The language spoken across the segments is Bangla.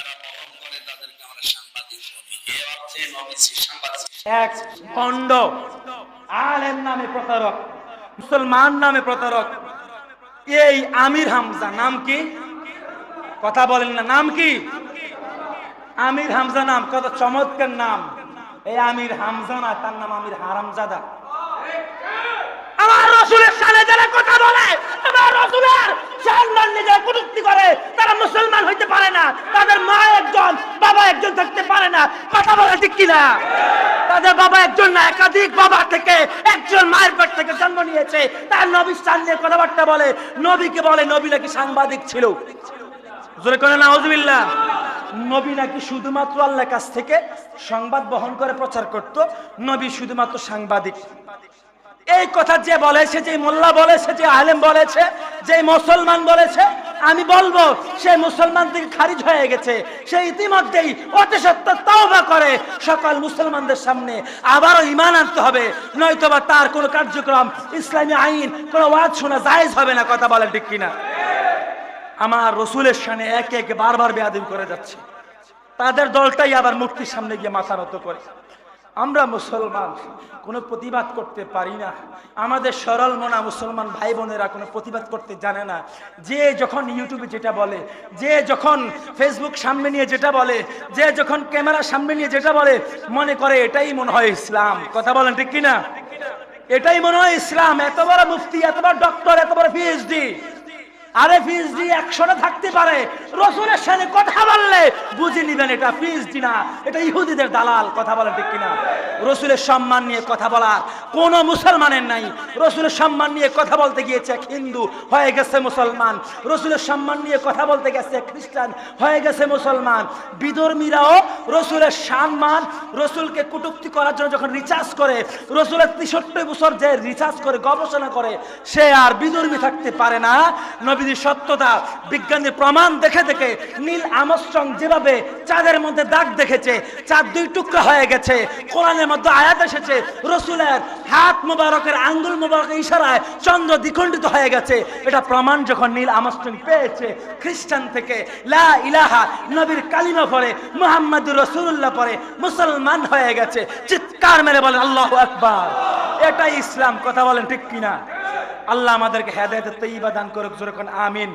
যারা বহন করে তাদেরকে আমরা সাংবাদিক বলি। এ অর্থে নবীজি সাংবাদিক। এক আলেম নামে প্রতারক, মুসলমান নামে প্রতারক। এই আমির হামজা, নাম কি? কথা বলেন না, নাম কি? আমির হামজা নাম, কত চমৎকার নাম। এই আমির হামজা না, তার নাম আমির হারামজাদা। আমার রসুলের সামনে যারা কথা বলে, আমার রসুলের করে, তারা মুসলমান হইতে পারে না। তাদের মা একজন, বাবা একজন থাকতে পারে না। কথা কিনা? তাদের বাবা একজন না, একাধিক বাবা থেকে একজন মায়ের থেকে জন্ম নিয়েছে। তার কথাবার্তা বলে। নবীকে বলে, নবী নাকি সাংবাদিক ছিল? নবী নাকি শুধুমাত্র আল্লাহর কাছ থেকে সংবাদ বহন করে প্রচার করত? নবী শুধুমাত্র সাংবাদিক। এই কথা যে বলেছে, যে মোল্লা বলেছে, যে আলেম বলেছে, যে মুসলমান বলেছে, আমি বলব, সে মুসলমান থেকে খারিজ হয়ে গেছে। সে ইতিমধ্যেই অতি সত্য তওবা করে। সকল মুসলমানদের সামনে আবারও ইমান আনতে হবে। নয়তোবা তার কোনো কার্যক্রম, ইসলামী আইন, কোনো ওয়াজ শোনা জায়েজ হবে না, কথা বলেন ঠিক কিনা? আমার রসুলের সামনে একে একে বারবার বেয়াদিন করে যাচ্ছে। তাদের দলটাই আবার মূর্তির সামনে গিয়ে মাথা নত করে। আমরা মুসলমান, কোনো প্রতিবাদ করতে পারি না। আমাদের সরল মনা মুসলমান ভাই বোনেরা কোনো প্রতিবাদ করতে জানে না। যে যখন ইউটিউবে যেটা বলে, যে যখন ফেসবুক সামনে নিয়ে যেটা বলে, যে যখন ক্যামেরা সামনে নিয়ে যেটা বলে, মনে করে এটাই মনে হয় ইসলাম। কথা বলেন ঠিক কিনা? এটাই মনে হয় ইসলাম। এত বড় মুফতি, এত বড় ডক্টর এত বড় পিএইচডি আরে পিএইচডি একশোটা থাকতে পারে। রসুলের সাথে কথা বললে বুঝে নিবেন এটা পিএইচডি না, এটা ইহুদিদের দালাল, কথা বলে ঠিক কিনা? রসুলের সম্মান নিয়ে কথা বলার কোন মুসলমানের নাই। রসুলের সম্মান নিয়ে কথা বলতে গিয়েছে এক হিন্দু, হয়ে গেছে মুসলমান। রসুলের সম্মান নিয়ে কথা বলতে গেছে খ্রিস্টান, হয়ে গেছে মুসলমান। বিধর্মীরাও রসুলের সম্মান, রসুলকে কটুক্তি করার জন্য যখন রিচার্জ করে, রসুলের তেষট্টি বছর যে রিচার্জ করে, গবেষণা করে, সে আর বিধর্মী থাকতে পারে না। নবীদের সত্যতা, বিজ্ঞানের প্রমাণ দেখে দেখে নীল আমস্ট্রং যেভাবে চাঁদের মধ্যে দাগ দেখেছে, চাঁদ দুই টুকরা হয়ে গেছে, কোরআনের মধ্যে আয়াত এসেছে, রসুলের হাত মোবারকের আঙ্গুল মোবারকের ইশারায় চন্দ্র দ্বিখণ্ডিত হয়ে গেছে। এটা প্রমাণ যখন নীল আমস্ট্রং পেয়েছে খ্রিস্টান থেকে, লা ইলাহা নবীর কালিমা পরে মুহাম্মদুর রসুল্লাহ পরে মুসলমান হয়ে গেছে। চিৎকার মেরে বলেন, আল্লাহ আকবার। এটাই ইসলাম, কথা বলেন ঠিক কিনা? আল্লাহ আমাদেরকে হেদায়তের তৈবা দান করুক, জোরে কোন আমিন।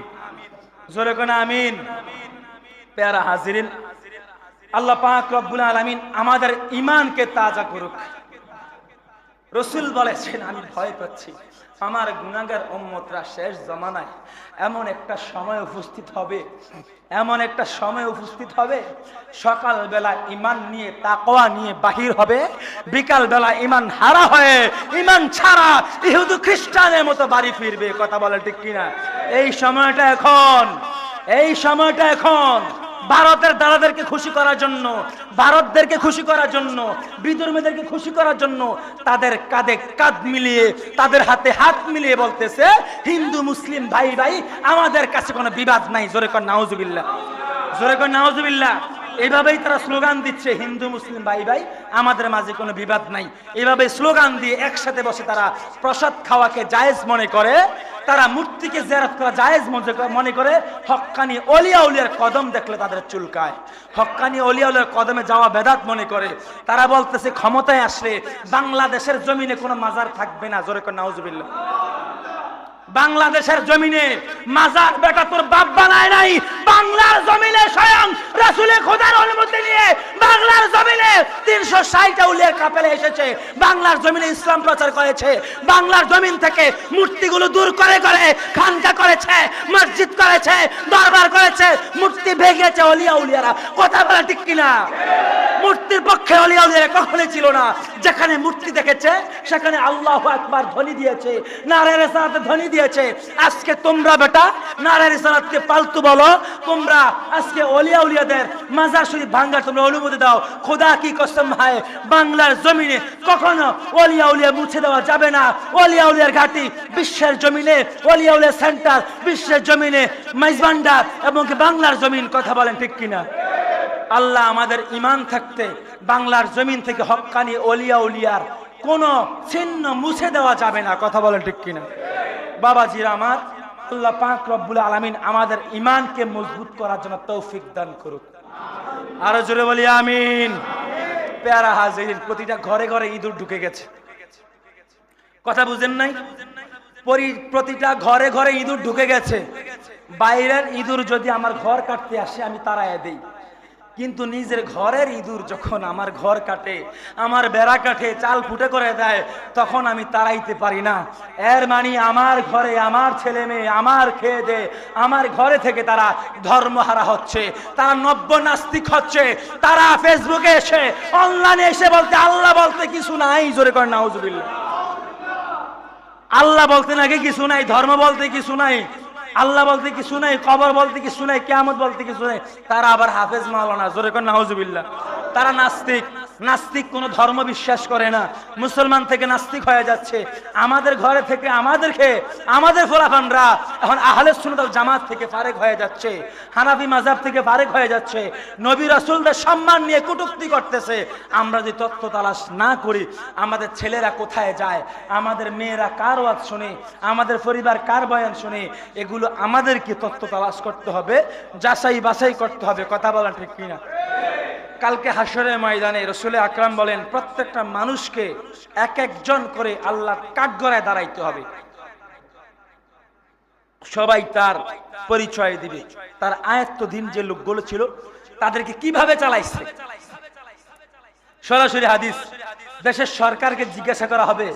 জোরে কোন আমিন। প্যারা হাজিরিন। আল্লাহ পাক রব্বুল আলামিন আমাদের ইমানকে তাজা করুক। রসুল বলেছেন, আমি ভয় পাচ্ছি। আমার গুনাগার উম্মতরা শেষ জমানায় এমন একটা সময় উপস্থিত হবে, এমন একটা সময় উপস্থিত হবে সকাল বেলা ইমান নিয়ে তাকোয়া নিয়ে বাহির হবে বিকাল বেলা ইমান হারা হয়ে ইমান ছাড়া ইহুদু খ্রিস্টানের মতো বাড়ি ফিরবে, কথা বলে ঠিক কিনা? এই সময়টা এখন, এই সময়টা এখন ভারতের দাদাদেরকে খুশি করার জন্য, ভারতদেরকে খুশি করার জন্য বিধর্মীদেরকে খুশি করার জন্য তাদের কাঁধে কাঁধ মিলিয়ে, তাদের হাতে হাত মিলিয়ে বলতেছে, হিন্দু, মুসলিম, ভাই ভাই, আমাদের কাছে কোনো বিবাদ নাই। জোরে কর, নাউজুবিল্লাহ। জোরে কর, নাউজুবিল্লাহ। এইভাবেই তারা স্লোগান দিচ্ছে, হিন্দু, মুসলিম, ভাই ভাই, আমাদের মাঝে কোনো বিবাদ নাই। এইভাবে স্লোগান দিয়ে একসাথে বসে তারা প্রসাদ খাওয়াকে জায়েজ মনে করে। তারা মূর্তিকে জেরাত করা জায়েজ মনে- করে হক্কানি অলিয়া উলিয়ার কদম দেখলে তাদের চুলকায়। হক্কানি অলিয়া উলিয়ার কদমে যাওয়া বেদাত মনে করে। তারা বলতেছে, ক্ষমতায় আসলে বাংলাদেশের জমিনে কোনো মাজার থাকবে না। জোরে করে বাংলাদেশের জমিনে মাজার বেটা তোর বাপ বানায় নাই। বাংলার জমিনে স্বয়ং রাসুলের খোদার অনুমতি নিয়ে বাংলার জমিনে তিনশো ষাট উলিয়ার কাপেলে এসেছে। বাংলার জমিনে ইসলাম প্রচার করেছে। বাংলার জমিন থেকে মূর্তিগুলো দূর করে করে খানকা করেছে, মসজিদ করেছে, দরবার করেছে। মূর্তি ভেঙেছে অলিয়া উলিয়ারা। কথা বলা ঠিক কিনা? মূর্তির পক্ষে অলিয়া উলিয়ারা কখনোই ছিল না। যেখানে মূর্তি দেখেছে, সেখানে আল্লাহ একবার ধ্বনি দিয়েছে। নারের সাথে ধ্বনি দিয়েছে। আজকে তোমরা বেটা নারের সালাতকে পালতু বলো। তোমরা আজকে অলিয়া উলিয়াদের মাজার শরীফ ভাঙ্গার তোমরা অনুমতি দাও। খোদা কি কসম হয় বাংলার জমিনে কখনো অলিয়া উলিয়া মুছে দেওয়া যাবে না। অলিয়া উলিয়ার ঘাটি বিশ্বের জমিনে, অলিয়া উলিয়া সেন্টার বিশ্বের জমিনে, মাইজবান্ডার এবং বাংলার জমিন, কথা বলেন ঠিক কিনা? আল্লাহ আমাদের ইমান থাকতে বাংলার জমিন থেকে হক্কানি অলিয়া উলিয়ার কোন চিহ্ন মুছে দেওয়া যাবে না। কথা বলেন ঠিক কিনা? বাবাজিরা আমার, আল্লাহ পাক রব্বুল আলামিন আমাদের ইমানকে মজবুত করার জন্য তৌফিক দান করুক। আরও জোরে বলি, আমিন। পেয়ারা হাজির, প্রতিটা ঘরে ঘরে ইঁদুর ঢুকে গেছে। কথা বুঝেন নাই? প্রতিটা ঘরে ঘরে ইঁদুর ঢুকে গেছে। বাইরের ইঁদুর যদি আমার ঘর কাটতে আসে, আমি তাড়ায় দেই। কিন্তু নিজের ঘরের ইঁদুর যখন আমার ঘর কাটে, আমার বেড়া কাটে চাল ফুটে করে দেয়, তখন আমি তাড়াইতে পারি না। এর মানে আমার ঘরে আমার ছেলে মেয়ে, আমার খেয়ে দে, আমার ঘরে থেকে তারা ধর্মহারা হচ্ছে, তারা নব্য নাস্তিক হচ্ছে, তারা ফেসবুকে এসে, অনলাইনে এসে বলতে, আল্লাহ বলতে কিছু নাই, জোরে করে, নাউজুবিল্লাহ। আল্লাহ বলতে নাকি কিছু নাই, ধর্ম বলতে কিছু নাই আল্লাহ বলতে কি শুনে কবর বলতে কি শুনে কেমন বলতে কি শুনে তারা আবার হাফেজ মাওলানা, জোরে কর নাহজুবিল্লা তারা নাস্তিক। নাস্তিক কোনো ধর্ম বিশ্বাস করে না। মুসলমান থেকে নাস্তিক হয়ে যাচ্ছে। আমাদের ঘরে থেকে আমাদেরকে, আমাদের ফোলাফানরা এখন আহলে সুন্নাত জামাত থেকে ফারেক হয়ে যাচ্ছে। হানাফি মাজাব থেকে ফারেক হয়ে যাচ্ছে। নবী রাসূলদের সম্মান নিয়ে কটূক্তি করতেছে। আমরা যদি তত্ত্ব তালাশ না করি, আমাদের ছেলেরা কোথায় যায়? আমাদের মেয়েরা কার ওয়াজ শুনে? আমাদের পরিবার কার বয়ান শুনে? এগুলো আমাদেরকে তত্ত্ব তালাশ করতে হবে যাচাই বাছাই করতে হবে। কথা বলা ঠিক কিনা? কালকে হাসরের ময়দানে রসুল আকরাম বলেন, প্রত্যেকটা মানুষকে এক একজন করে আল্লাহ কাঠগড়ায় দাঁড়াইতে হবে। সবাই তার পরিচয় দিবে। তার আয়ত্তধীন যে লোকগুলো ছিল, তাদেরকে কীভাবে চালাইছে? সরাসরি হাদিস, দেশের সরকারকে জিজ্ঞাসা করা হবে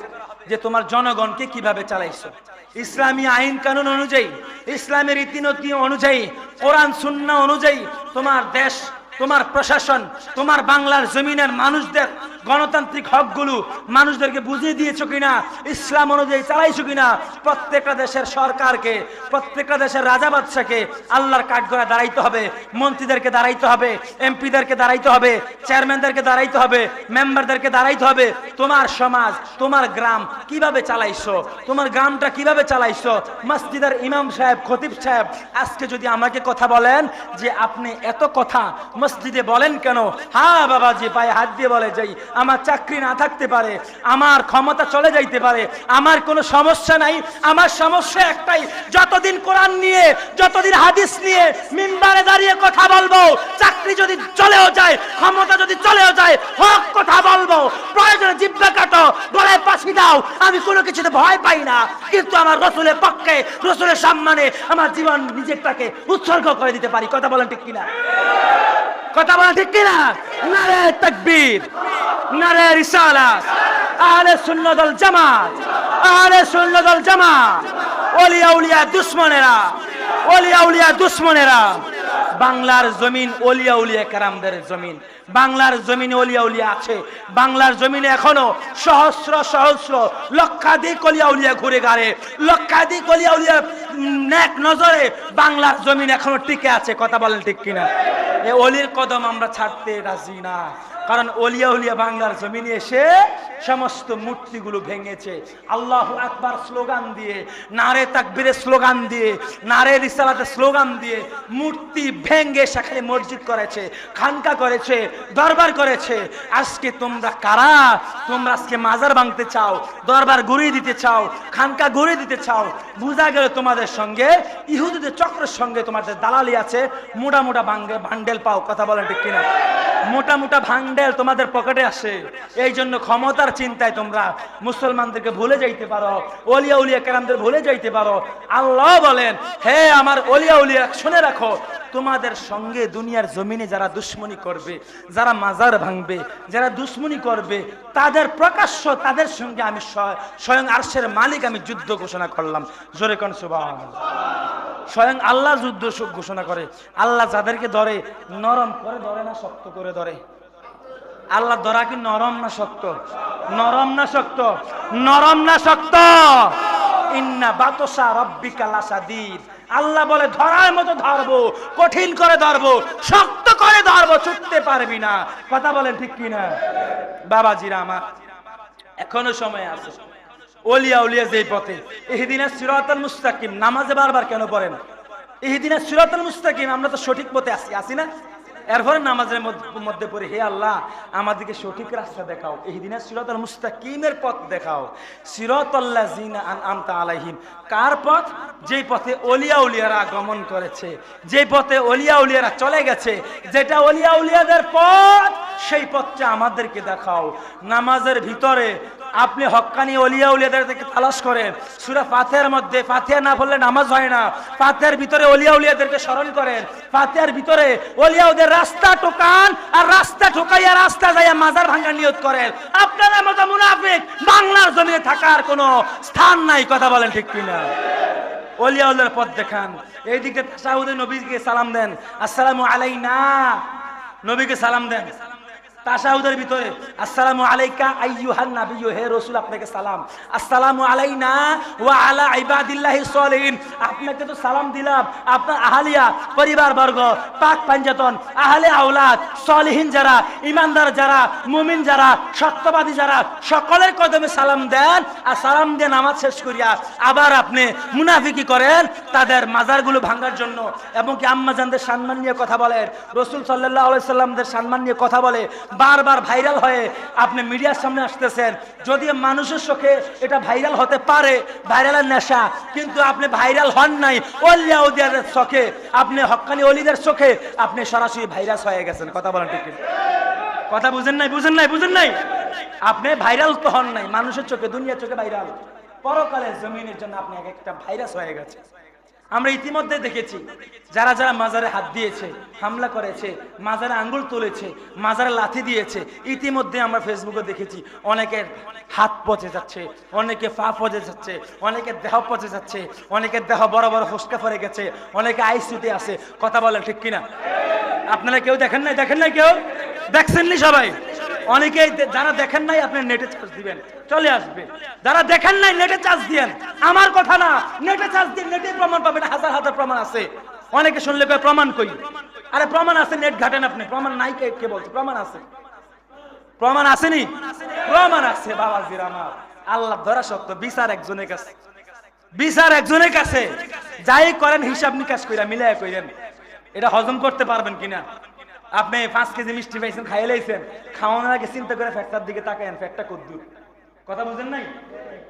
যে, তোমার জনগণকে কীভাবে চালাইছো? ইসলামী আইন কানুন অনুযায়ী, ইসলামের রীতিনীতি অনুযায়ী, কোরআন, সুন্নাহ অনুযায়ী, তোমার দেশ তোমার প্রশাসন তোমার বাংলার জমিনের মানুষদের গণতান্ত্রিক হকগুলো মানুষদেরকে বুঝিয়ে দিয়েছ কিনা? ইসলাম অনুযায়ী চালাইছো কিনা? প্রত্যেকটা দেশের সরকারকে, প্রত্যেকটা দেশের রাজা বাদশাকে আল্লাহর কাঠগড়া দাঁড়াইতে হবে, মন্ত্রীদেরকে দাঁড়াইতে হবে, এমপিদেরকে দাঁড়াইতে হবে, চেয়ারম্যানদেরকে দাঁড়াইতে হবে, মেম্বারদেরকে দাঁড়াইতে হবে। তোমার সমাজ, তোমার গ্রাম কীভাবে চালাইছো? তোমার গ্রামটা কীভাবে চালাইছো? মসজিদের ইমাম সাহেব, খতিব সাহেব, আজকে যদি আমাকে কথা বলেন যে আপনি এত কথা মসজিদে বলেন কেন? হ্যাঁ বাবাজি, পায়ে হাত দিয়ে বলে যাই। আমার চাকরি না থাকতে পারে, আমার ক্ষমতা চলে যাইতে পারে, আমার কোনো সমস্যা নাই। আমার সমস্যা একটাই, যতদিন কোরআন নিয়ে, যতদিন হাদিস নিয়ে মিম্বারে দাঁড়িয়ে কথা বলব, চাকরি যদি চলেও যায়, ক্ষমতা যদি চলেও যায়, হক কথা বলব, প্রয়োজনে জিব্বা কাটো, গলায় পাশি দাও, আমি কোনো কিছুতে ভয় পাই না। কিন্তু আমার রসুলের পক্ষে, রসুলের সম্মানে আমার জীবন নিজেরটাকে উৎসর্গ করে দিতে পারি। কথা বলেন ঠিক কিনা? কথা বলা ঠিক কিনা? নারে তাকবীর। নারে রিসালাত আহলে সুন্নাতুল জামাত, আহলে সুন্নাতুল জামাত। ওলিয়া উলিয়া দুশমনেরা ওলিয়া উলিয়া দুশমনেরা। বাংলার জমিন ওলিয়া উলিয়া কারামদের জমিন। বাংলার জমিনে ওলিয়া উলিয়া আছে। বাংলার জমিনে এখনও সহস্র সহস্র লক্ষাধিক ওলিয়া উলিয়া ঘুরে গাড়ে লক্ষাধিক ওলিয়া উলিয়া নেক নজরে বাংলার জমিন এখনও টিকে আছে। কথা বলেন ঠিক কিনা? এ অলির কদম আমরা ছাড়তে রাজি না। কারণ অলিয়া উলিয়া বাংলার জমিনে এসে সমস্ত মূর্তিগুলো ভেঙেছে। আল্লাহ আকবার স্লোগান দিয়ে, নারে তাকবীরের স্লোগান দিয়ে, নারে রিসালাতের স্লোগান দিয়ে মূর্তি ভেঙে সেখানে মসজিদ করেছে, খানকা করেছে, দরবার করেছে। আজকে তোমরা কারা? তোমরা আজকে মাজার ভাঙতে চাও, দরবার ঘুরিয়ে দিতে চাও, খানকা ঘুরিয়ে দিতে চাও? বোঝা গেল তোমাদের সঙ্গে, ইহুদিদের চক্রের সঙ্গে তোমাদের দালালি আছে। মোটা মোটা বাঙ্গে- ভান্ডেল পাও, কথা বলেন ঠিক কিনা? মোটা মোটা ভান্ডেল তোমাদের পকেটে আসে। এই জন্য ক্ষমতার চিন্তায় তোমরা মুসলমানদেরকে ভুলে যাইতে পারো অলিয়া উলিয়া কেরামদের ভুলে যাইতে পারো। আল্লাহ বলেন, হে আমার অলিয়া উলিয়া, শুনে রাখো, তোমাদের সঙ্গে দুনিয়ার জমিনে যারা দুশ্মনী করবে, যারা মাজার ভাঙবে, যারা দুশ্মনী করবে, তাদের প্রকাশ্য তাদের সঙ্গে আমি স্বয়ং আরশের মালিক আমি যুদ্ধ ঘোষণা করলাম। জোরে কন স্বয়ং আল্লাহ যুদ্ধ ঘোষণা করে। আল্লাহ যাদেরকে ধরে, নরম করে ধরে না, শক্ত করে ধরে। আল্লাহ ধরা কি নরম না শক্ত? নরম না শক্ত? নরম না শক্ত? ইন্না বাতসা রব্বিকা লাসাদিদ আল্লাহ বলে, ধরার মতো ধরবো, কঠিন করে ধরবো, শক্ত করে ধরবো, ছুটতে পারবি না। কথা বলেন ঠিক কি না বাবাজিরা আমার, এখনও সময় আছে। ওলিয়া উলিয়া যেই পথে। এহিদিনে সিরাতাল মুস্তাকিম, নামাজে বারবার কেন পড়েন এহিদিনে সিরাতাল মুস্তাকিম, আমরা তো সঠিক পথে আসি আসি না? এরপরে নামাজের মধ্য- পড়ে, হে আল্লাহ, আমাদেরকে সঠিক রাস্তা দেখাও। এই দিনের সিরতল মুস্তাকিমের পথ দেখাও। সিরতল্লা জিনা আমতা আলাইহিম। কার পথ? যেই পথে অলিয়া উলিয়ারা গমন করেছে, যেই পথে অলিয়া উলিয়ারা চলে গেছে, যেটা অলিয়া উলিয়াদের পথ, সেই পথটা আমাদেরকে দেখাও। নামাজের ভিতরে আপনি হক্কানি অলিয়া উলিয়াদের থেকে তালাশ করেন। সুরা ফাতেহার মধ্যে, ফাতিহা না পড়লে নামাজ হয় না। ফাতিহার ভিতরে অলিয়া উলিয়াদেরকে স্মরণ করেন। ফাতিহার ভিতরে অলিয়া ওদের রাস্তা টোকান আর রাস্তা ঠোকাইয়া রাস্তা যাইয়া মাজার ভাঙ্গার নিয়ত করেন। আপনারা মতো মুনাফিক, বাংলার জমিনে থাকার কোনো স্থান নাই, কথা বলেন ঠিক কিনা? অলিয়া উল্লাহর পথ দেখান। এইদিকে তাসাউদে নবীকে সালাম দেন। আসসালামু আলাইনা। নবীকে সালাম দেন। তাসাউদের ভিতরে, আসসালামু আলাইকা আইয়ুহান নাবিয়্যু, হে রাসূল, আপনাকে সালাম। আসসালামু আলাইনা ওয়া আলা ইবাদিল্লাহি সলিহিন। আপনাকে তো সালাম দিলাম, আপনার আহলিয়া পরিবার বর্গ পাক পাঞ্জাতন, আহলে আওলাদ, সলিহিন যারা, ইমানদার যারা, মুমিন যারা, সত্যবাদী যারা, সকলের কদমে সালাম দেন আর সালাম দিয়ে নামাজ শেষ করিয়া আবার আপনি মুনাফিকি করেন তাদের মাজারগুলো ভাঙার জন্য। এবং কি আম্মাজানদের সম্মান নিয়ে কথা বলেন? রসুল সাল্লাহ সাল্লামদের সম্মান নিয়ে কথা বলে বারবার ভাইরাল হয়ে আপনি মিডিয়ার সামনে আসতেছেন। যদি মানুষের চোখে এটা ভাইরাল হতে পারে, ভাইরালের নেশা, কিন্তু আপনি ভাইরাল হন নাই অলিয়া উদিয়াদের চোখে, আপনি হক্কানি অলিদের চোখে আপনি সরাসরি ভাইরাস হয়ে গেছেন। কথা বলেন ঠিক কথা বুঝেন নাই বুঝেন নাই বুঝেন নাই? আপনি ভাইরাল তো হন নাই, মানুষের চোখে, দুনিয়ার চোখে ভাইরাল। পরকালের জমিনের জন্য আপনি এক একটা ভাইরাস হয়ে গেছে আমরা ইতিমধ্যে দেখেছি, যারা যারা মাজারে হাত দিয়েছে, হামলা করেছে, মাজারে আঙ্গুল তুলেছে, মাজারে লাথি দিয়েছে, ইতিমধ্যে আমরা ফেসবুকে দেখেছি, অনেকের হাত পচে যাচ্ছে, অনেকে পা পচে যাচ্ছে, অনেকের দেহ পচে যাচ্ছে, অনেকের দেহ বড় বড় ফুসকা পড়ে গেছে, অনেকে আইসিউতে আছে, কথা বলেন ঠিক কিনা? আপনারা কেউ দেখেন নাই? দেখেন নাই কেউ? দেখছেননি সবাই? অনেকেই যারা দেখেন নাই, আপনি নেটে চার্জ দিবেন। চলে আসবে। যারা দেখেন নাই নেটে চার্জ দিয়েন। আমার কথা না নেটে চার্জ দিয়ে নেটে প্রমাণ পাবেন। হাজার হাজার প্রমাণ আছে। অনেকে শুনলে কয়, প্রমাণ কই? আরে, প্রমাণ আছে নেট ঘাটেন আপনি। প্রমাণ নাই কে বলছে? প্রমাণ আছে। প্রমাণ প্রমাণ আছে আমার। আল্লাহ ধরা সত্য বিচার একজনের কাছে। বিচার একজনের কাছে। যাই করেন, হিসাব নিকাশ কইরা মিলাই কইরেন। এটা হজম করতে পারবেন কিনা? আপনি পাঁচ কেজি মিষ্টি পাইছেন, খাইয়ে লাইছেন, খাওয়ানোর আগে চিন্তা করে ফ্যাটটার দিকে তাকায়েন, ফ্যাটটা কদ্দুর কথা বুঝেন নাই?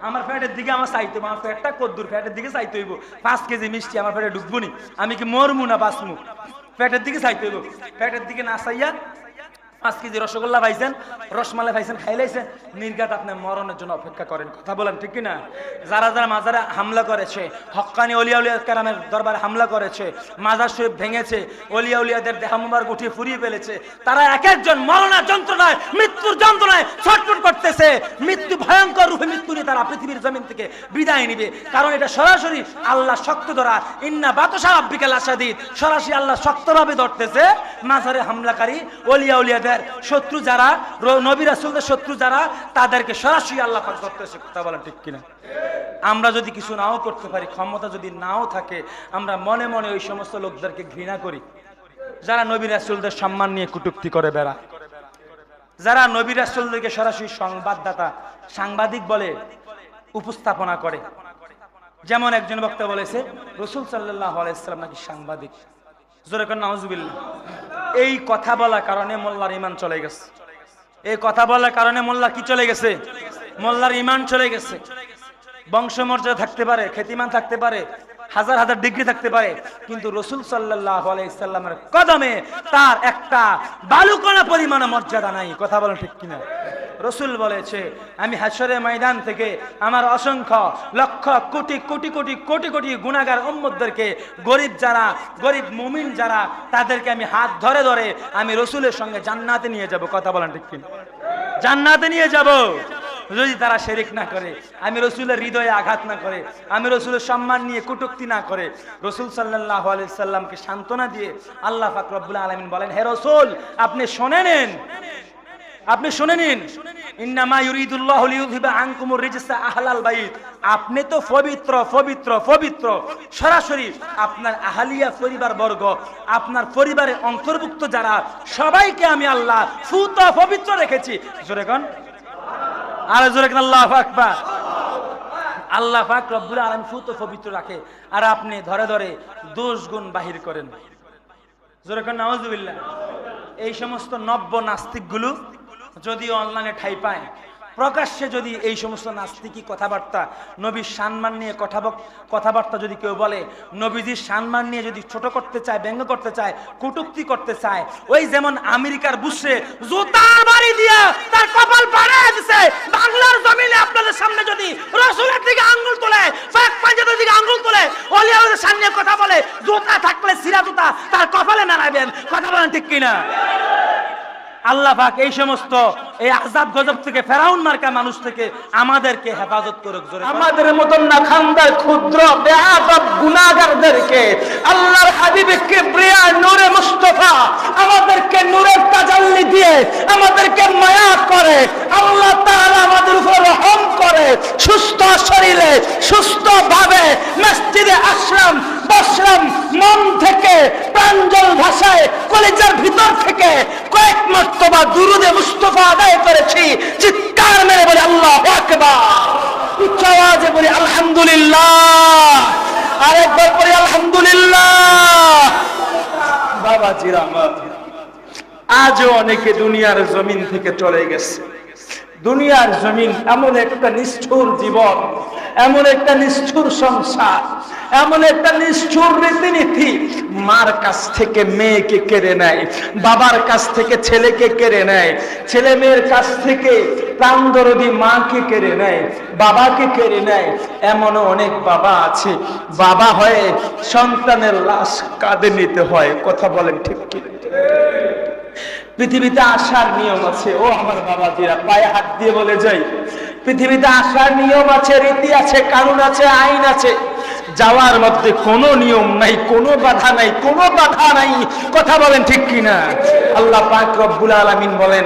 আমার ফ্যাটের দিকে আমার চাইতে আমার ফ্যাটটা কদ্দুর ফ্যাটের দিকে চাইতে হইব। পাঁচ কেজি মিষ্টি আমার ফ্যাটে ঢুকবো নি, আমি কি মরমু না বাঁচমু? ফ্যাটের দিকে চাইতে হইব। ফ্যাটের দিকে না চাইয়া পাঁচ কেজি রসগোল্লা পাইছেন, রসমালাই পাইছেন খাইলাইছেন নির্ঘাত আপনি মরণের জন্য অপেক্ষা করেন। কথা বলেন, ঠিক কি না যারা যারা মাজারে হামলা করেছে, হক্কানি অলিয়া কারামের দরবারে হামলা করেছে, মাজার শরীফ ভেঙেছে, অলিয়া উলিয়াদের দেহ মুবার গুটিয়ে ফুরিয়ে ফেলেছে, তারা এক একজন মরণের যন্ত্রণায়, মৃত্যুর যন্ত্রণায় ছটফট করতেছে। মৃত্যু ভয়ঙ্কর রূপে মৃত্যু নিয়ে তারা পৃথিবীর জমিন থেকে বিদায় নিবে। কারণ এটা সরাসরি আল্লাহ শক্ত ধরা। ইন্না বাতসা আব্বিকাল আসাদিদ সরাসরি আল্লাহ শক্তভাবে ধরতেছে মাজারে হামলাকারী অলিয়া উলিয়াদের শত্রু যারা নবী রাসূলদের শত্রু যারা, তাদেরকে সরাসরি আল্লাহ পাক ধরতেছে কথা বলেন, ঠিক কিনা? আমরা যদি কিছু নাও করতে পারি, ক্ষমতা যদি নাও থাকে, আমরা মনে মনে ওই সমস্ত লোকদেরকে ঘৃণা করি। যারা নবী রাসূলদের সম্মান নিয়ে কটূক্তি করে বেড়া। যারা নবী রাসূলদেরকে সরাসরি সংবাদদাতা, সাংবাদিক বলে উপস্থাপনা করে। যেমন একজন বক্তা বলেছে, রসুল সাল্লাহ আলাইসাল্লাম নাকি সাংবাদিক। জোরে কর, নাউজুবিল্লাহ। এই কথা বলার কারণে মোল্লার ইমান চলে গেছে। এই কথা বলার কারণে মোল্লা কি চলে গেছে? মোল্লার ইমান চলে গেছে। বংশমর্যাদা থাকতে পারে, খ্যাতিমান থাকতে পারে হাজার হাজার ডিগ্রি থাকতে পারে, কিন্তু রসুল সাল্লাহ আলাইসাল্লামের কদমে তার একটা বালুকণা পরিমাণ মর্যাদা নাই। কথা বলেন ঠিক কিনা? রসুল বলেছে, আমি হাসরের ময়দান থেকে আমার অসংখ্য লক্ষ কোটি কোটি কোটি কোটি কোটি গুণাগার উম্মতদেরকে, গরিব যারা, গরিব মুমিন যারা, তাদেরকে আমি হাত ধরে ধরে আমি রসুলের সঙ্গে জান্নাতে নিয়ে যাব। কথা বলেন ঠিক কিনা? জান্নাতে নিয়ে যাব। যদি তারা শেরিক না করে, আমি রসুলের হৃদয়ে আঘাত না করে, আমি রসুলের সম্মান নিয়ে কটুক্তি না করে, রসুল সাল্লাহ সাল্লামকে সান্ত্বনা দিয়ে আল্লাহ ফাকরবুল আলমিন বলেন, হে রসুল, আপনি শোনে নেন। আপনি শুনে নিন। ইন্নামা ইউরিদুল্লাহ লিইউযহিবা আনকুমুর রিজসা আহলাল বাইত। আপনি তো পবিত্র পবিত্র পবিত্র। সরাসরি আপনার আহালিয়া পরিবার বর্গ, আপনার পরিবারের অন্তর্ভুক্ত যারা, সবাইকে আমি আল্লাহ ফুত পবিত্র রেখেছি। জোরে কোন। আর জোরে আল্লাহ রব্বুল আলম সুত পবিত্র রাখে। আর আপনি ধরে ধরে দোষ গুণ বাহির করেন। জোরে এই সমস্ত নব্য নাস্তিকগুলো যদি অনলাইনে ঠাই পায় প্রকাশ্যে যদি এই সমস্ত নাস্তিকী কথাবার্তা, নবীর সম্মান নিয়ে কথা কথাবার্তা যদি কেউ বলে, নবীজির সম্মান নিয়ে যদি ছোট করতে চায়, ব্যঙ্গ করতে চায়, কটুক্তি করতে চায়, ওই যেমন আমেরিকার বুসে জুতার বাড়ি দিয়া তার কপাল বাড়ায় দিছে, বাংলার জমিনে আপনাদের সামনে যদি রসুলের দিকে আঙ্গুল তোলে পাক পাঞ্জাবের দিকে আঙ্গুল তোলে অলিয়াদের সামনে কথা বলে, জুতা থাকলে সিরা জুতা, তার কপালে নাড়াবেন কথা বলেন ঠিক কিনা? আল্লাহ পাক এই সমস্ত এই আজাব গজব থেকে ফেরাউন মার্কা মানুষ থেকে আমাদেরকে হেফাজত করুক, জোরে আমাদের মতন না খানদার ক্ষুদ্র বেআব গুনাহগারদেরকে, আল্লাহর হাবিবে কিবরিয়া, নূরে মুস্তাফা, আমাদেরকে নূরের তাজাল্লি দিয়ে, আমাদেরকে মায়া করে, আল্লাহ তাআলা আমাদের উপর রহম করে, সুস্থ শরীরে সুস্থ ভাবে মসজিদে আসলাম। বসলাম মন থেকে, প্রাঞ্জল ভাষায়, কলেজের ভিতর থেকে কয়েক দুরুদে মুস্তফা আদায় করেছি। চিৎকার মেরে বলে, আল্লাহ উচ্চ আওয়াজে বলি, আলহামদুলিল্লাহ। আরেকবার বলি, আলহামদুলিল্লাহ। বাবাজিরা আমার আজও অনেকে দুনিয়ার জমিন থেকে চলে গেছে। দুনিয়ার জমিন এমন একটা নিষ্ঠুর জীবন, এমন একটা নিষ্ঠুর সংসার, এমন একটা নিষ্ঠুর রীতিনীতি। মার কাছ থেকে মেয়েকে কেড়ে নেয়, বাবার কাছ থেকে ছেলেকে কেড়ে নেয়, ছেলে মেয়ের কাছ থেকে প্রাণদরদি মাকে কেড়ে নেয়, বাবাকে কেড়ে নেয়। এমনও অনেক বাবা আছে। বাবা হয়ে সন্তানের লাশ কাঁধে নিতে হয়। কথা বলেন ঠিক কি পৃথিবীতে আসার নিয়ম আছে। ও আমার বাবা জিরা পায়ে হাত দিয়ে বলে যাই। পৃথিবীতে আসার নিয়ম আছে, রীতি আছে কারণ আছে, আইন আছে। যাওয়ার মধ্যে কোনো নিয়ম নাই, কোনো বাধা নাই, কোনো বাধা নাই। কথা বলেন ঠিক কিনা? আল্লাহ পাক রব্বুল আলামিন বলেন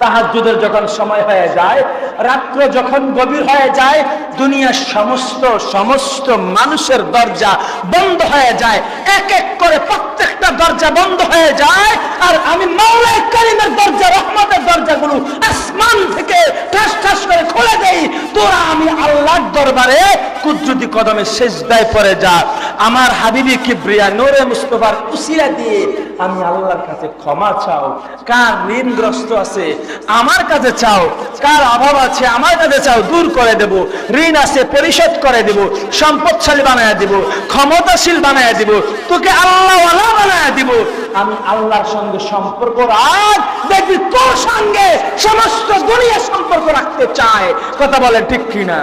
তাহাজ্জুদের যখন সময় হয়ে যায়, রাত্র যখন গভীর হয়ে যায়, দুনিয়ার সমস্ত সমস্ত মানুষের দরজা বন্ধ হয়ে যায়। এক এক করে প্রত্যেকটা দরজা বন্ধ হয়ে যায় আর আমি মাওলাই দরজা, রহমতের দরজাগুলো আসমান থেকে ঠাস ঠাস করে খুলে দেই। তোরা আমি আল্লাহর দরবারে কুদ্রুতি কদমে শেষ দায় পড়ে যা। আমার হাবিবি কিবরিয়া, নোরে মুস্তফার উসিলা দিয়ে আমি আল্লাহর কাছে ক্ষমা চাও। কার ঋণগ্রস্ত আছে, আমার কাছে চাও। কার অভাব আছে, আমার কাছে চাও, দূর করে দেব। ঋণ আছে, পরিশোধ করে দেব। সম্পদশালী বানায় দেব, ক্ষমতাশীল বানায় দেব। তোকে আল্লাহ বানায় দিব। আমি আল্লাহর সঙ্গে সম্পর্ক রাখ। দেখবি তোর সঙ্গে সমস্ত দুনিয়া সম্পর্ক রাখতে চায়। কথা বলে ঠিক কিনা?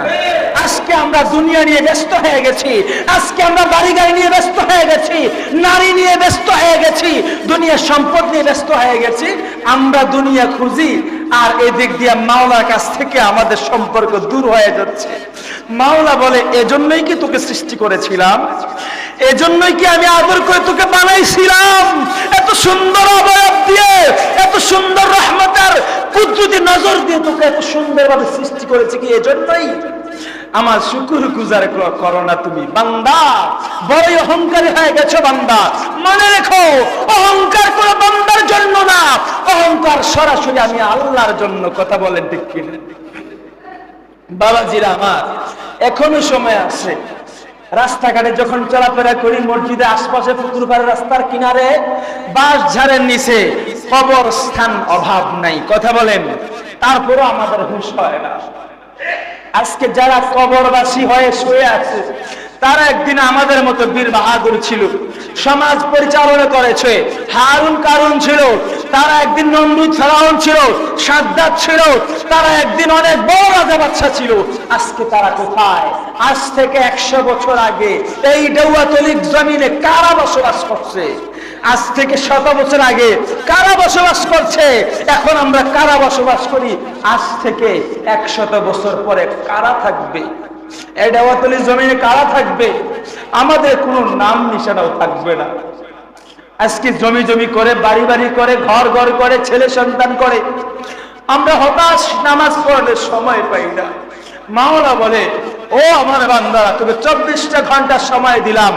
আজকে আমরা দুনিয়া নিয়ে ব্যস্ত হয়ে গেছি। আজকে আমরা বাড়ি গাড়ি নিয়ে ব্যস্ত হয়ে গেছি। নারী নিয়ে ব্যস্ত হয়ে গেছি। দুনিয়ার সম্পদ নিয়ে ব্যস্ত হয়ে গেছি, আমরা দুনিয়া খুঁজি আর এদিক দিয়ে মাওলার কাছ থেকে আমাদের সম্পর্ক দূর হয়ে যাচ্ছে। মাওলা বলে, এজন্যই কি তোকে সৃষ্টি করেছিলাম? এজন্যই কি আমি আদর করে তোকে বানাইছিলাম? এত সুন্দর অবয়ব দিয়ে, এত সুন্দর রহমতের কুদরতি নজর দিয়ে তোকে এত সুন্দরভাবে সৃষ্টি করেছে কি এজন্যই? আমার শুকুর গুজার করো না তুমি, বান্দা। বড়ই অহংকারী হয়ে গেছো, বান্দা। মনে রেখো, অহংকার কোনো বান্দার জন্য না। অহংকার সরাসরি আমি আল্লাহর জন্য কথা বলেন কিনা? বাবাজিরা আমার, এখনও সময় আছে। রাস্তাঘাটে যখন চলাফেরা করি, মসজিদে আশপাশে পুকুর পাড়ের রাস্তার কিনারে বাঁশ ঝাড়ের নিচে কবর স্থান অভাব নাই, কথা বলেন। তারপরও আমাদের হুঁশ হয় না। আজকে যারা কবরবাসী হয়ে শুয়ে আছে, তারা একদিন আমাদের মতো বীর বাহাদুর ছিল। সমাজ পরিচালনা করেছে, হারুন কারুন ছিল, তারা একদিন নমরুদ ফেরাউন ছিল, সাদ্দাত ছিল, তারা একদিন অনেক বড় রাজা বাচ্চা ছিল। আজকে তারা কোথায়? আজ থেকে একশো বছর আগে এই ডেউয়াতলিক জমিনে কারা বসবাস করছে? আজ থেকে শত বছর আগে কারা বসবাস করছে? এখন আমরা কারা বসবাস করি? আজ থেকে একশত বছর পরে কারা থাকবে? এই ডেওয়াতলি জমিনে কারা থাকবে? আমাদের কোনো নাম নিশানাও থাকবে না। আজকে জমি জমি করে, বাড়ি বাড়ি করে, ঘর ঘর করে, ছেলে সন্তান করে। আমরা হতাশ, নামাজ পড়লে সময় পাই না। মাওলা বলে, ও আমার বান্দারা তুমি চব্বিশটা ঘণ্টা সময় দিলাম।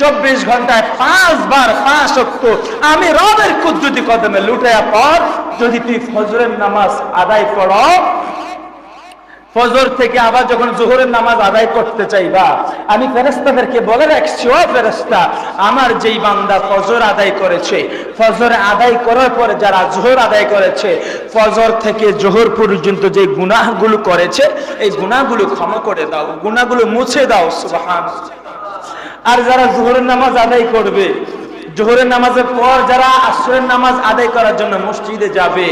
চব্বিশ ঘন্টায় পাঁচবার পাঁচ অক্ত আমি রবের কুদ্রুতি কদমে লুটাইয়া পর, যদি তুই ফজরের নামাজ আদায় করো ফজর থেকে আবার যখন জোহরের নামাজ আদায় করতে চাইবা, আমি ফেরেস্তাদেরকে বলে রাখছি, ও ফেরেস্তা আমার যেই বান্দা ফজর আদায় করেছে, ফজর আদায় করার পরে যারা জোহর আদায় করেছে, ফজর থেকে জোহর পর্যন্ত যে গুনাহগুলো করেছে, এই গুনাহগুলো ক্ষমা করে দাও, গুনাহগুলো মুছে দাও সুবহান আর যারা জোহরের নামাজ আদায় করবে জোহরের নামাজের পর যারা আসরের নামাজ আদায় করার জন্য মসজিদে যাবে,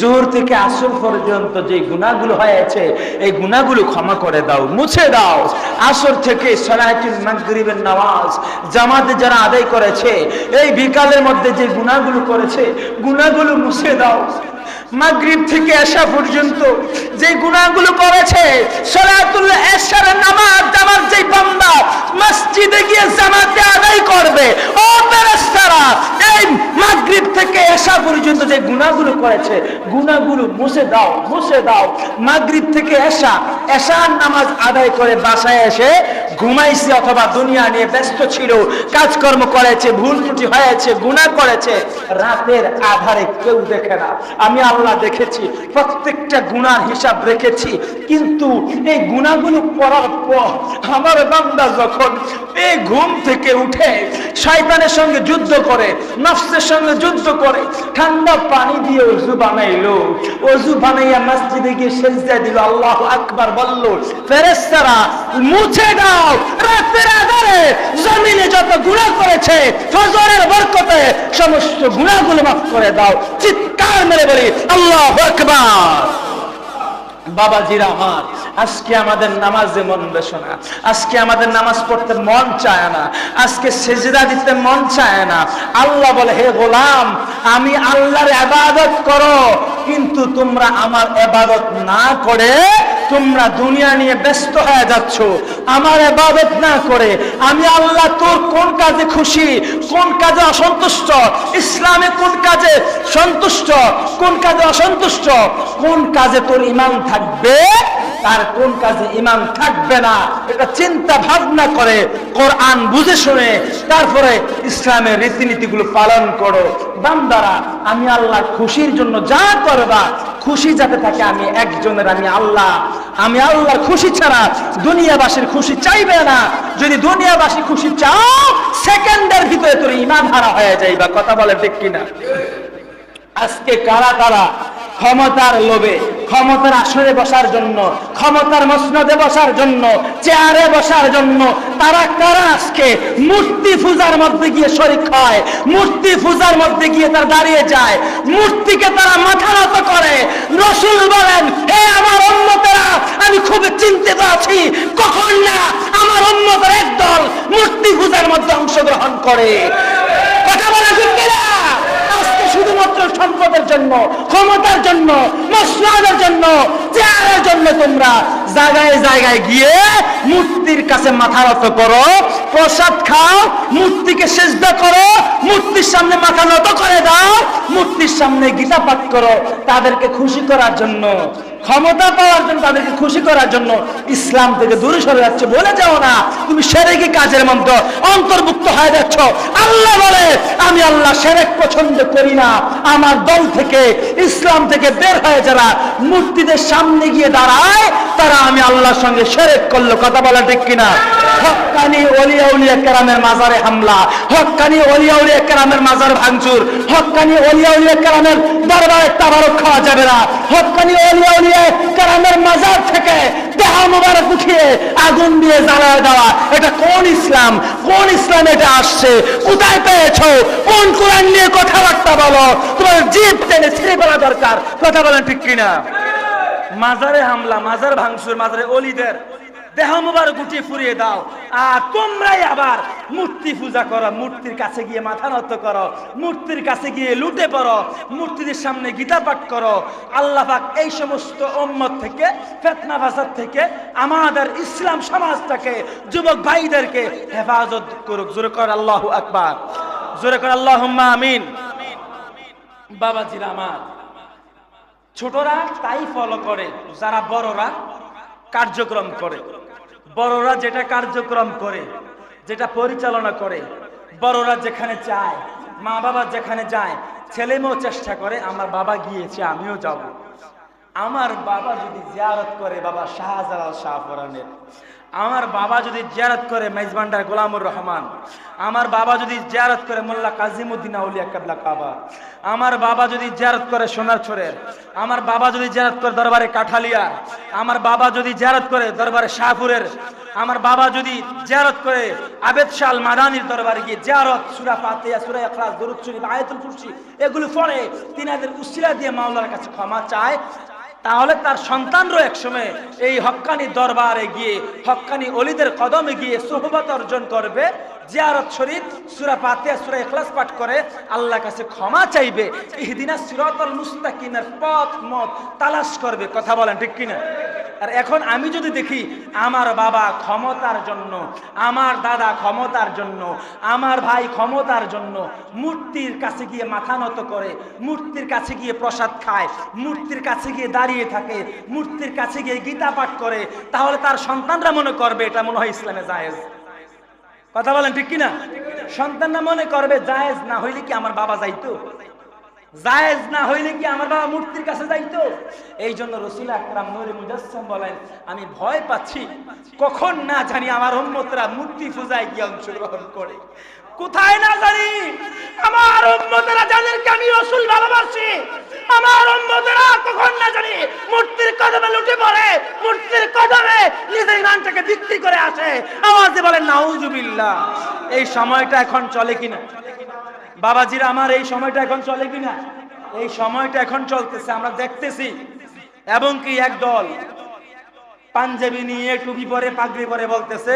জোহর থেকে আসর পর্যন্ত যে গুণাগুলো হয়েছে, এই গুণাগুলো ক্ষমা করে দাও, মুছে দাও। আসর থেকে মাগরিবের নামাজ জামাতে যারা আদায় করেছে, এই বিকালের মধ্যে যে গুণাগুলো করেছে, গুণাগুলো মুছে দাও। মাগরিব থেকে আসা পর্যন্ত যে গুণাগুলো করেছে, সলাতুল এশারের নামাজ জামাত যেই বান্দা মসজিদে গিয়ে জামাতে আদায় করবে ও ফেরেশতারা এই মাগরিব থেকে এশা পর্যন্ত যে গুণাগুলো করেছে, গুণাগুলো মুছে দাও মুছে দাও। মাগরিব থেকে এশা, এশার নামাজ আদায় করে বাসায় এসে ঘুমাইছে অথবা দুনিয়া নিয়ে ব্যস্ত ছিল, কাজকর্ম করেছে, ভুল ত্রুটি হয়েছে, গুণা করেছে, রাতের আধারে কেউ দেখে না। আমি আল্লাহ দেখেছি, প্রত্যেকটা গুনার হিসাব রেখেছি, কিন্তু এই গুণাগুলো করার পর আমার বান্দা যখন এই ঘুম থেকে উঠে, শয়তানের সঙ্গে যুদ্ধ করে, নফসের সঙ্গে যুদ্ধ করে, ঠান্ডা পানি দিয়ে অজু বানাইলো। অজু বানাইয়া মসজিদে গিয়ে সেজদা দিল, আল্লাহ আকবার বলল ফেরেস্তারা মুছে দাও, রাতের আধারে জমিনে যত গুনাহ করেছে, ফজরের বরকতে সমস্ত গুনাহগুলো মাফ করে দাও। চিৎকার মেরে বলি, আল্লাহ আকবার! বাবাজিরা আমার আজকে আমাদের নামাজে মন বসে না। আজকে আমাদের নামাজ পড়তে মন চায় না। আজকে সেজদা দিতে মন চায় না। আল্লাহ বলে, হে গোলাম, আমি আল্লাহর আবাদত করো। কিন্তু তোমরা আমার আবাদত না করে তোমরা দুনিয়া নিয়ে ব্যস্ত হয়ে যাচ্ছ। আমার আবাদত না করে আমি আল্লাহ তোর কোন কাজে খুশি? কোন কাজে অসন্তুষ্ট? ইসলামে কোন কাজে সন্তুষ্ট? কোন কাজে অসন্তুষ্ট? কোন কাজে তোর ইমান থাকবে তার কোন কাজে ইমান থাকবে না, এটা চিন্তা ভাবনা করে, কোরআন বুঝে শুনে, তারপরে ইসলামের রীতিনীতিগুলো পালন করো। বান্দারা, আমি আল্লাহ খুশির জন্য যা করবা খুশি যাতে থাকে আমি একজনের, আমি আল্লাহ। আমি আল্লাহর খুশি ছাড়া দুনিয়াবাসীর খুশি চাইবে না। যদি দুনিয়াবাসী খুশি চাও, সেকেন্ডের ভিতরে তোর ইমান হারা হয়ে যাইবা। কথা বলে ঠিক কিনা? আজকে কারা কারা ক্ষমতার লোভে, ক্ষমতার আসরে বসার জন্য, ক্ষমতার মসনদে বসার জন্য, চেয়ারে বসার জন্য, তারা কারা আজকে? মূর্তি পূজার মধ্যে গিয়ে শরিক হয়, মূর্তি পূজার মধ্যে গিয়ে তারা দাঁড়িয়ে যায়, মূর্তিকে তারা মাথা নত করে। রসুল বলেন, হে আমার উন্মতেরা আমি খুব চিন্তিত আছি, কখন না আমার উন্মতের একদল মূর্তি পূজার মধ্যে অংশগ্রহণ করে। কথা বলা আজকে শুধুমাত্র সম্পদের জন্য, ক্ষমতার জন্য, মসলাদের জন্য, চেয়ারের জন্য তোমরা জায়গায় জায়গায় গিয়ে মূর্তির কাছে মাথা নত করো, প্রসাদ খাও, মূর্তিকে সেজদা করো, মূর্তির সামনে মাথা নত করে দাও, মূর্তির সামনে গীতা পাঠ করো তাদেরকে খুশি করার জন্য, ক্ষমতা পাওয়ার জন্য তাদেরকে খুশি করার জন্য ইসলাম থেকে দূরে সরে যাচ্ছে বলে যাও না। তুমি সেরেকি কাজের মধ্যে অন্তর্ভুক্ত হয়ে যাচ্ছ। আল্লাহ বলে, আমি আল্লাহ সেরেক পছন্দ করি না। আমার দল থেকে, ইসলাম থেকে বের হয়ে যারা মূর্তিদের সামনে গিয়ে দাঁড়ায়, তারা আমি আল্লাহর সঙ্গে সেরেক করল। কথা বলা ঠিক কিনা? হকানি অলিয়া উলিয়া কেরামের মাজারে হামলা, হকানি অলিয়া উলিয়া কেরামের মাজার ভাঙচুর, হকানি অলিয়া উলিয়া কেরামের দরবারে তাবারক খাওয়া যাবে না। হকানি অলিয়া উলিয়া কারামের মাজার থেকে দেহ মোবারক উঠিয়ে আগুন দিয়ে জ্বালায় দেওয়া। এটা কোন ইসলাম? কোন ইসলাম এটা আসছে? কোথায় পেয়েছ? কোন কোরআন নিয়ে কথাবার্তা বলো? তোমার জিভ টেনে ছিঁড়ে ফেলা দরকার। কথা বলেন ঠিক কিনা? মাজারে হামলা, মাজার ভাঙচুর, মাজারে অলিদের। দেহ মুবারক উঠিয়ে ফুরিয়ে দাও। আর তোমরাই আবার মূর্তি পূজা করো, মূর্তির কাছে গিয়ে মাথা নত করো, মূর্তির কাছে গিয়ে লুটে পড়ো, মূর্তিদের সামনে গীতা পাঠ করো। আল্লাহ পাক এই সমস্ত উম্মত থেকে, ফেতনা ফাসাদ থেকে, আমাদের ইসলাম সমাজটাকে, যুবক ভাইদেরকে হেফাজত করুক। জোরে কর আল্লাহু আকবার। জোরে কর আল্লাহুম্মা আমিন। বাবাজির আমার ছোটরা তাই ফলো করে, যারা বড়রা কার্যক্রম করে। বড়রা যেটা কার্যক্রম করে, যেটা পরিচালনা করে, বড়রা যেখানে চায়, মা বাবা যেখানে যায় ছেলে মেয়েও চেষ্টা করে, আমার বাবা গিয়েছে, আমিও যাব। আমার বাবা যদি জিয়ারত করে, বাবা শাহজালাল শাহপুরানের আমার বাবা যদি জিয়ারত করে মেজবান্ডার গোলামুর রহমান, আমার বাবা যদি জিয়ারত করে মোল্লা কাজিমুদ্দিন আউলিয়া কাবলা কাবা, আমার বাবা যদি জিয়ারত করে সোনার ছোরের আমার বাবা যদি জিয়ারত করে দরবারে কাঠালিয়া, আমার বাবা যদি জিয়ারত করে দরবারে শাহপুরের, আমার বাবা যদি জিয়ারত করে আবেদ শাল মাদানির দরবারে গিয়ে জিয়ারত, সুরা ফাতিহা, সুরা ইখলাস, দরুদ শরীফ, আয়াতুল কুরসি, এগুলো পড়ে, তিনাদের উসিলা দিয়ে মাওলার কাছে ক্ষমা চায় তাহলে তার সন্তানরও একসময় এই হক্কানি দরবারে গিয়ে হক্কানি অলিদের কদমে গিয়ে সোহবত অর্জন করবে। জিয়ারত শরীফ, সুরা পাতিয়া সুরা ইখলাস পাঠ করে, আল্লাহর কাছে ক্ষমা চাইবে। ইহদিনা সিরাতাল মুস্তাকিমের পথ মত তালাশ করবে। কথা বলেন ঠিক কিনা? আর এখন আমি যদি দেখি আমার বাবা ক্ষমতার জন্য, আমার দাদা ক্ষমতার জন্য, আমার ভাই ক্ষমতার জন্য মূর্তির কাছে গিয়ে মাথা নত করে, মূর্তির কাছে গিয়ে প্রসাদ খায়, মূর্তির কাছে গিয়ে দাঁড়িয়ে থাকে, মূর্তির কাছে গিয়ে গীতা পাঠ করে, তাহলে তার সন্তানরা মনে করবে এটা মনে হয় ইসলামে জায়েজ। কথা বলেন ঠিক কিনা? সন্তানরা মনে করবে, জায়েজ না হইলে কি আমার বাবা যাইতো? জায়েজ না হইলে কি আমার বাবা মূর্তির কাছে যাইতো? এই জন্য রসুল আকরাম নূরে মুজাসসাম বলেন, আমি ভয় পাচ্ছি, কখন না জানি আমার উম্মতরা মূর্তি পূজায় গিয়ে অংশগ্রহণ করে। কোথায় না জানি। আমার উম্মতেরা যাদেরকে আমি রসুল ভালোবাসি। আমার উম্মতেরা কখন না জানি মূর্তির কদমে লুটে পড়ে, মূর্তির কদমে নিজের ইমানটাকে বিক্রি করে আসে। আওয়াজে বলে, নাউজুবিল্লাহ, এই সময়টা এখন চলে কিনা? বাবাজিরা, আমার এই সময়টা এখন চলে কিনা? এই সময়টা এখন চলতেছে, আমরা দেখতেছি। এবং কি এক দল পাঞ্জাবি নিয়ে টুপি পরে পাগড়ি পরে বলতেছে,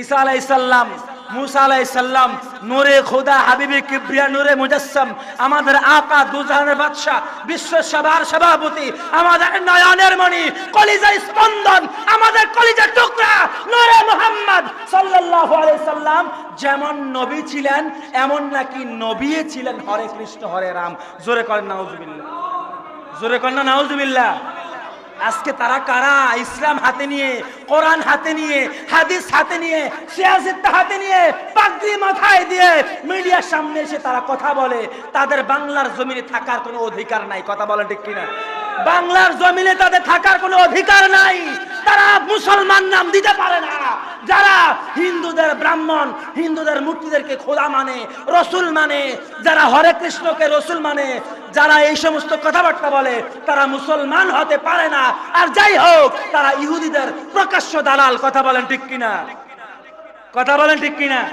ঈসা আলাইসাল্লাম মুসা আলাইসাল্লাম নূরে খোদা, হাবিবে কিবরিয়া, নূরে মুজাসসাম, আমাদের আকা দুজাহানের বাদশাহ বিশ্ব সভার সভাপতি, আমাদের নয়নের মণি কলিজা স্পন্দন, আমাদের কলিজা টুকরা, নূরে মুহাম্মদ সাল্লাল্লাহু আলাইহি সাল্লাম, যেমন নবী ছিলেন, এমন নাকি নবী ছিলেন হরে কৃষ্ণ, হরে রাম। জোরে করেন নাউজুবিল্লাহ। জোরে করেন নাউজুবিল্লাহ। আজকে তারা কারা? ইসলাম হাতে নিয়ে, কোরআন হাতে নিয়ে, হাদিস হাতে নিয়ে, সিয়াসিত্তা হাতে নিয়ে, পাগড়ি মাথায় দিয়ে মিডিয়ার সামনে এসে তারা কথা বলে। তাদের বাংলার জমিনে থাকার কোনো অধিকার নাই। কথা বলে ঠিক কিনা? বাংলার জমিনে তাদের থাকার কোনো অধিকার নাই। তারা মুসলমান নাম দিতে পারে না। যারা হিন্দুদের ব্রাহ্মণ, হিন্দুদের মূর্তিদেরকে খোদা মানে রসুল মানে যারা হরে কৃষ্ণকে রসুল মানে যারা এই সমস্ত কথাবার্তা বলে, তারা মুসলমান হতে পারে না। আর যাই হোক, তারা ইহুদিদের প্রকাশ্য দালাল, কথা বলেন ঠিক কিনা? কথা বলেন ঠিক কিনা?